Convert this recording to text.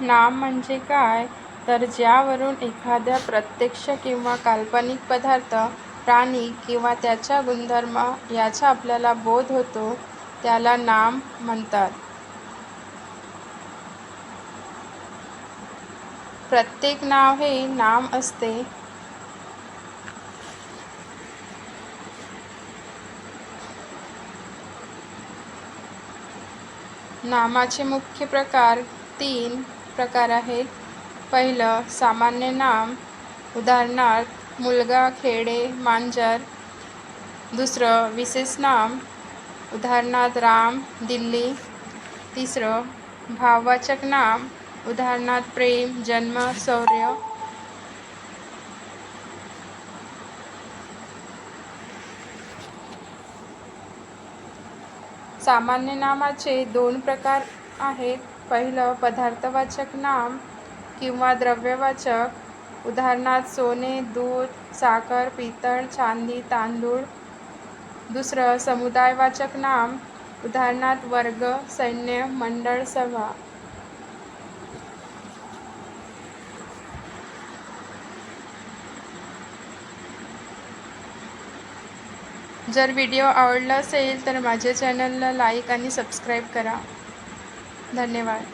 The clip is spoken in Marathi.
नाम म्हणजे काय? तर ज्यावरून एखाद्या प्रत्यक्ष किंवा काल्पनिक पदार्थ प्राणी किंवा त्याच्या गुणधर्म याचा आपल्याला बोध होतो त्याला नाम म्हणतात. प्रत्येक नाव हे नाम असते. नामाचे मुख्य प्रकार तीन प्रकार आहेत. पहिलं सामान्य नाम उदाहरणार्थ मुलगा खेडे मांजर. दुसरं विशेष नाम उदाहरणार्थ राम दिल्ली. तिसरं भाववाचक नाम उदाहरणार्थ प्रेम जन्म शौर्य. सामान्य नामाचे दोन प्रकार आहेत. पहिलं पदार्थवाचक नाम किंवा द्रव्यवाचक. उदाहरणार्थ सोने दूध साखर पितळ चांदी तांदूळ. दुसरं समुदायवाचक नाम. उदाहरणार्थ वर्ग सैन्य मंडळ सभा. जर व्हिडिओ आवडला असेल तर माझ्या चॅनलला लाईक आणि सबस्क्राईब करा. धन्यवाद.